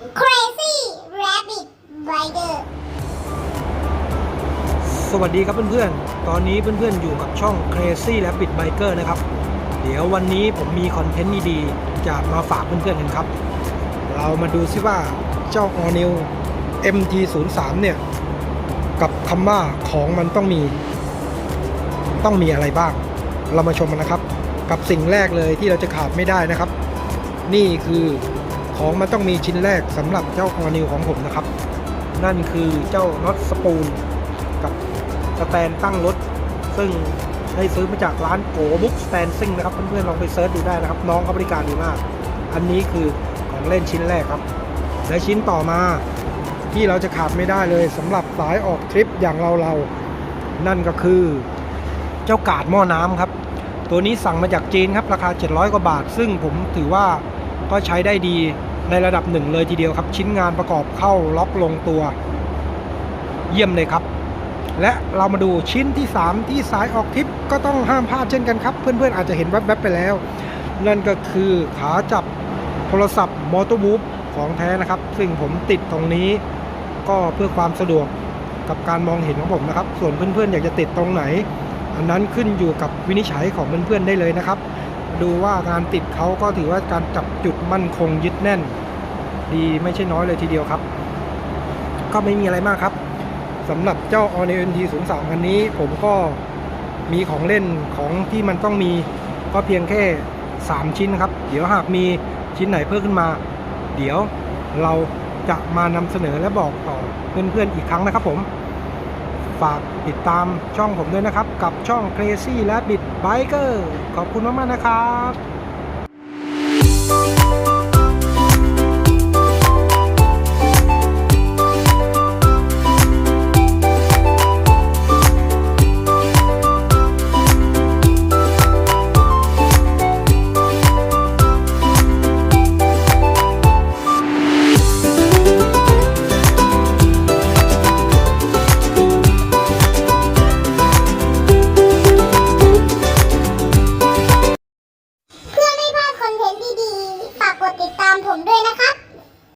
Crazy Rabbit Rider สวัสดีครับเพื่อนๆ ตอนนี้เพื่อนๆ อยู่กับช่อง Crazy Rabbit Biker นะครับ เดี๋ยววันนี้ผมมีคอนเทนต์ดีๆจะมาฝากเพื่อนๆกันครับ เรามาดูซิว่าเจ้า All New MT03 เนี่ย กับคำว่าของมันต้องมี ต้องมีอะไรบ้าง เรามาชมกันนะครับ กับสิ่งแรกเลยที่เราจะขาดไม่ได้นะครับ นี่คือ ของมันต้องมีชิ้นแรกสำหรับเจ้า All New ของผมนะครับ นั่นคือเจ้าน็อตสปูลกับสแตนตั้งรถ ซึ่งได้ซื้อมาจากร้านโกบุ๊กสแตนซิ่งนะครับ เพื่อนๆลองไปเซิร์ชดูได้นะครับ น้องเขาบริการดีมาก อันนี้คือของเล่นชิ้นแรกครับ และชิ้นต่อมาที่เราจะขาดไม่ได้เลยสำหรับสายออกทริปอย่างเราเราๆนั่นก็คือเจ้ากาดหม้อน้ำครับ ตัวนี้สั่งมาจากจีนครับ ราคา 700 กว่าบาท ซึ่งผมถือว่าก็ใช้ได้ดี ในระดับหนึ่งเลยทีเดียวครับ ชิ้นงานประกอบเข้าล็อกลงตัว เยี่ยมเลยครับ และเรามาดูชิ้นที่ 3 ที่สายออกทิปก็ต้องห้ามพลาดเช่นกันครับ เพื่อนๆอาจจะเห็นแวบๆไปแล้ว นั่นก็คือขาจับโทรศัพท์มอเตอร์บูฟของแท้นะครับ ซึ่งผมติดตรงนี้ก็เพื่อความสะดวกกับการมองเห็นของผมนะครับ ส่วนเพื่อนๆอยากจะติดตรงไหน อันนั้นขึ้นอยู่กับวินิจฉัยของเพื่อนๆได้เลยนะครับ ดูว่างานติดเขาก็ถือว่าการจับจุดมั่นคงยึดแน่น ดีไม่ใช่น้อยเลยทีเดียวครับ ก็ไม่มีอะไรมากครับสำหรับเจ้า o n n t 0 3คันนี้ ผมก็มีของเล่นของที่มันต้องมีก็เพียงแค่ 3 ชิ้นครับ เดี๋ยวหากมีชิ้นไหนเพิ่มขึ้นมา เดี๋ยวเราจะมานำเสนอและบอกต่อเพื่อนๆอีกครั้งนะครับผม ฝากติดตามช่องผมด้วยนะครับ กับช่อง Crazy และบิดไบเกอร์ขอบคุณมาก ๆ นะครับ